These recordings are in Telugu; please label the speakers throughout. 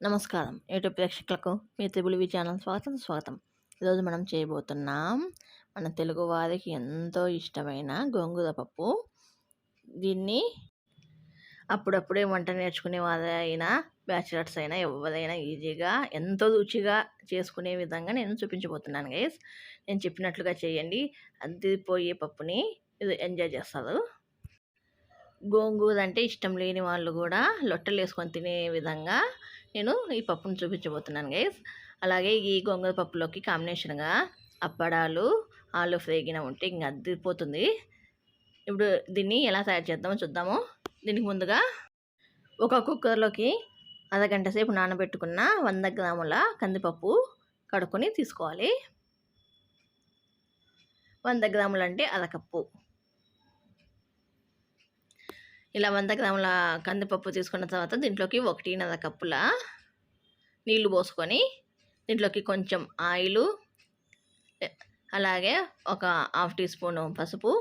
Speaker 1: నమస్కారం. యూట్యూబ్ ప్రేక్షకులకు మీ త్రిబుల్ ఛానల్ స్వాగతం స్వాగతం. ఈరోజు మనం చేయబోతున్నాం మన తెలుగు వారికి ఎంతో ఇష్టమైన గోంగూర పప్పు. దీన్ని అప్పుడప్పుడే వంట నేర్చుకునే వారైనా బ్యాచిలర్స్ అయినా ఎవరైనా ఈజీగా ఎంతో రుచిగా చేసుకునే విధంగా నేను చూపించబోతున్నాను గైస్. నేను చెప్పినట్లుగా చేయండి. అద్దిపోయే పప్పుని ఇది ఎంజాయ్ చేస్తారు. గోంగూర అంటే ఇష్టం లేని వాళ్ళు కూడా లొట్టలు వేసుకొని తినే విధంగా నేను ఈ పప్పును చూపించబోతున్నాను గైస్ అలాగే ఈ గోంగూర పప్పులోకి కాంబినేషన్గా అప్పడాలు ఆలు ఫ్రేగిన ఉంటే ఇంక అద్దిపోతుంది ఇప్పుడు దీన్ని ఎలా తయారు చేద్దామో చూద్దాము. దీనికి ముందుగా ఒక కుక్కర్లోకి అరగంట సేపు నానబెట్టుకున్న వంద గ్రాముల కందిపప్పు కడుక్కొని తీసుకోవాలి. వంద గ్రాములు అంటే అరకప్పు. ఇలా వంద గ్రాముల కందిపప్పు తీసుకున్న తర్వాత దీంట్లోకి ఒకటిన్నర కప్పుల నీళ్ళు పోసుకొని దీంట్లోకి కొంచెం ఆయిలు అలాగే ఒక హాఫ్ టీ స్పూను పసుపు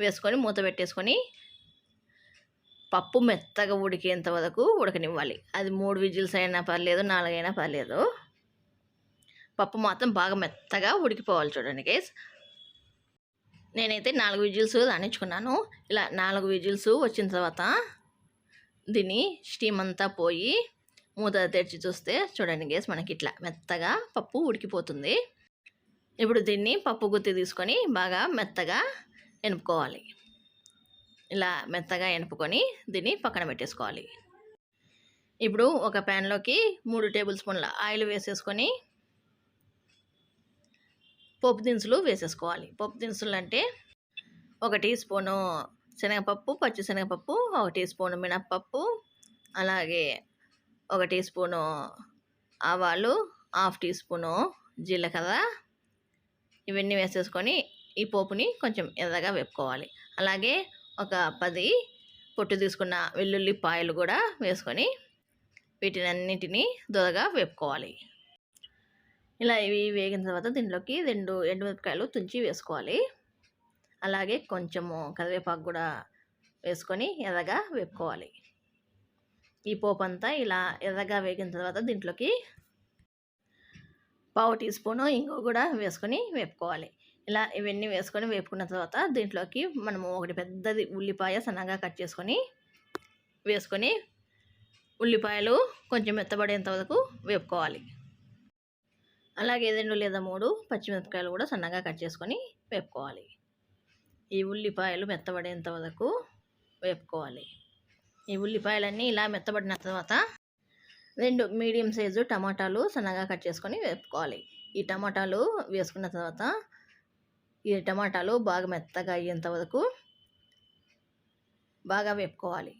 Speaker 1: వేసుకొని మూత పెట్టేసుకొని పప్పు మెత్తగా ఉడికేంత వరకు ఉడకనివ్వాలి. అది మూడు విజిల్స్ అయినా పర్లేదు నాలుగైనా పర్లేదు. పప్పు మాత్రం బాగా మెత్తగా ఉడికిపోవాలి చూడండి గేస్. నేనైతే నాలుగు విజిల్స్ రాణించుకున్నాను. ఇలా నాలుగు విజిల్స్ వచ్చిన తర్వాత దీన్ని స్టీమ్ అంతా పోయి మూత తెరిచి చూస్తే చూడండి గేస్ మనకి ఇట్లా మెత్తగా పప్పు ఉడికిపోతుంది. ఇప్పుడు దీన్ని పప్పు గుత్తి తీసుకొని బాగా మెత్తగా ఎనుపుకోవాలి. ఇలా మెత్తగా ఎనుపుకొని దీన్ని పక్కన పెట్టేసుకోవాలి. ఇప్పుడు ఒక ప్యాన్లోకి మూడు టేబుల్ స్పూన్ల ఆయిల్ వేసేసుకొని పోపు దినుసులు వేసేసుకోవాలి. పోపు దినుసులు అంటే ఒక టీ స్పూను శనగపప్పు పచ్చి శనగపప్పు ఒక టీ స్పూను మినప్పప్పు అలాగే ఒక టీ స్పూను ఆవాలు హాఫ్ టీ స్పూను జీలకర్ర ఇవన్నీ వేసేసుకొని ఈ పోపుని కొంచెం ఎర్రగా వేపుకోవాలి. అలాగే ఒక పది పొట్టు తీసుకున్న వెల్లుల్లిపాయలు కూడా వేసుకొని వీటిని అన్నిటినీ దొరగా వేపుకోవాలి. ఇలా ఇవి వేగిన తర్వాత దీంట్లోకి రెండు ఎండుమిరపకాయలు తుంచి వేసుకోవాలి. అలాగే కొంచెము కరివేపాకు కూడా వేసుకొని ఎర్రగా వేపుకోవాలి. ఈ పోపు అంతా ఇలా ఎర్రగా వేగిన తర్వాత దీంట్లోకి పావు టీ స్పూను ఇంకో కూడా వేసుకొని వేపుకోవాలి. ఇలా ఇవన్నీ వేసుకొని వేపుకున్న తర్వాత దీంట్లోకి మనము ఒకటి పెద్దది ఉల్లిపాయ సన్నగా కట్ చేసుకొని వేసుకొని ఉల్లిపాయలు కొంచెం మెత్తబడేంత వరకు వేపుకోవాలి. అలాగే రెండు లేదా మూడు పచ్చిమిరపకాయలు కూడా సన్నగా కట్ చేసుకొని వేపుకోవాలి. ఈ ఉల్లిపాయలు మెత్తబడేంత వరకు వేపుకోవాలి. ఈ ఉల్లిపాయలన్నీ ఇలా మెత్తబడిన తర్వాత రెండు మీడియం సైజు టమాటాలు సన్నగా కట్ చేసుకొని వేపుకోవాలి. ఈ టమాటాలు వేసుకున్న తర్వాత ఈ టమాటాలు బాగా మెత్తగా అయ్యేంత వరకు బాగా వేపుకోవాలి.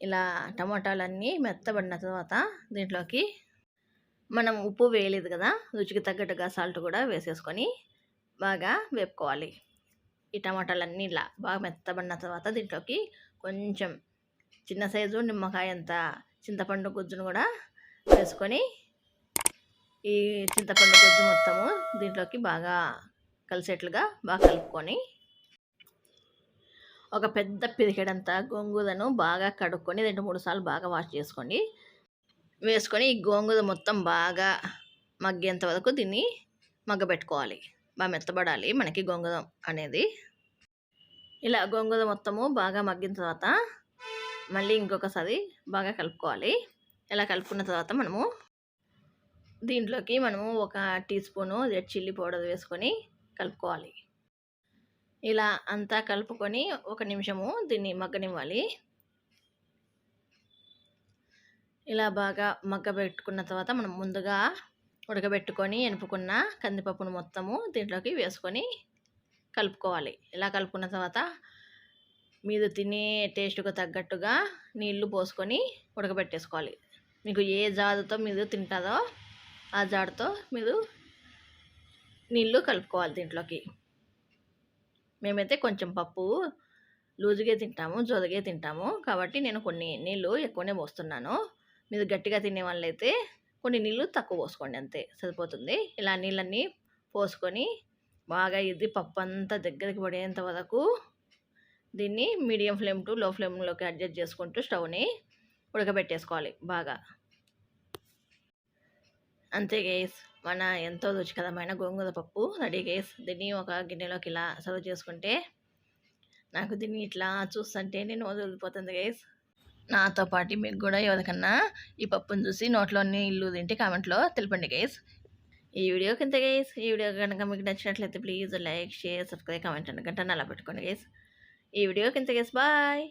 Speaker 1: ఇలా టమాటాలన్నీ మెత్తబడిన తర్వాత దీంట్లోకి మనం ఉప్పు వేయలేదు కదా రుచికి తగ్గట్టుగా సాల్ట్ కూడా వేసేసుకొని బాగా వేపుకోవాలి. ఈ టమాటాలన్నీ ఇలా బాగా మెత్తబడిన తర్వాత దీంట్లోకి కొంచెం చిన్న సైజు నిమ్మకాయ అంత చింతపండు గుజ్జును కూడా వేసుకొని ఈ చింతపండు గుజ్జు మొత్తము దీంట్లోకి బాగా కలిసేట్లుగా బాగా కలుపుకొని ఒక పెద్ద పిరికెడంత గోంగూరను బాగా కడుక్కొని రెండు మూడు సార్లు బాగా వాష్ చేసుకోండి వేసుకొని ఈ గోంగూర మొత్తం బాగా మగ్గేంత వరకు దీన్ని మగ్గబెట్టుకోవాలి. బాగా మెత్తబడాలి మనకి గోంగూర అనేది. ఇలా గోంగూర మొత్తము బాగా మగ్గిన తర్వాత మళ్ళీ ఇంకొకసారి బాగా కలుపుకోవాలి. ఇలా కలుపుకున్న తర్వాత మనము దీంట్లోకి మనము ఒక tea spoon red chilli powder వేసుకొని కలుపుకోవాలి. ఇలా అంతా కలుపుకొని ఒక నిమిషము దీన్ని మగ్గనివ్వాలి. ఇలా బాగా మగ్గబెట్టుకున్న తర్వాత మనం ముందుగా ఉడకబెట్టుకొని ఎనుపుకున్న కందిపప్పును మొత్తము దీంట్లోకి వేసుకొని కలుపుకోవాలి. ఇలా కలుపుకున్న తర్వాత మీరు తినే టేస్ట్కు తగ్గట్టుగా నీళ్ళు పోసుకొని ఉడకబెట్టేసుకోవాలి. మీకు ఏ జాడుతో మీరు తింటారో ఆ జాడుతో మీరు నీళ్ళు కలుపుకోవాలి దీంట్లోకి. మేమైతే కొంచెం పప్పు లూజుగా తింటాము జోదగే తింటాము కాబట్టి నేను కొన్ని నీళ్ళు ఎక్కువనే పోస్తున్నాను. మీరు గట్టిగా తినే వాళ్ళైతే కొన్ని నీళ్ళు తక్కువ పోసుకోండి అంతే సరిపోతుంది. ఇలా నీళ్ళన్నీ పోసుకొని బాగా ఇది పప్పు అంతా దగ్గరికి పడేంత వరకు దీన్ని మీడియం ఫ్లేమ్ టు లో ఫ్లేమ్లోకి అడ్జస్ట్ చేసుకుంటూ స్టవ్ని ఉడకబెట్టేసుకోవాలి బాగా. అంతే గేస్ మన ఎంతో రుచికరమైన గోంగూర పప్పు రెడీ గేస్. దీన్ని ఒక గిన్నెలోకి ఇలా సర్వ్ చేసుకుంటే నాకు దీన్ని ఇట్లా చూస్తుంటే నేను వదిలిపోతుంది గేస్. నాతో పాటు మీకు కూడా ఎవరికన్నా ఈ పప్పును చూసి నోట్లోని ఇల్లు తింటే కామెంట్లో తెలిపండి గేస్ ఈ వీడియో కింద గైస్ ఈ వీడియో కనుక మీకు నచ్చినట్లయితే please like share subscribe comment అండి అలా పెట్టుకోండి గేస్ ఈ వీడియో కింద గేస్ బాయ్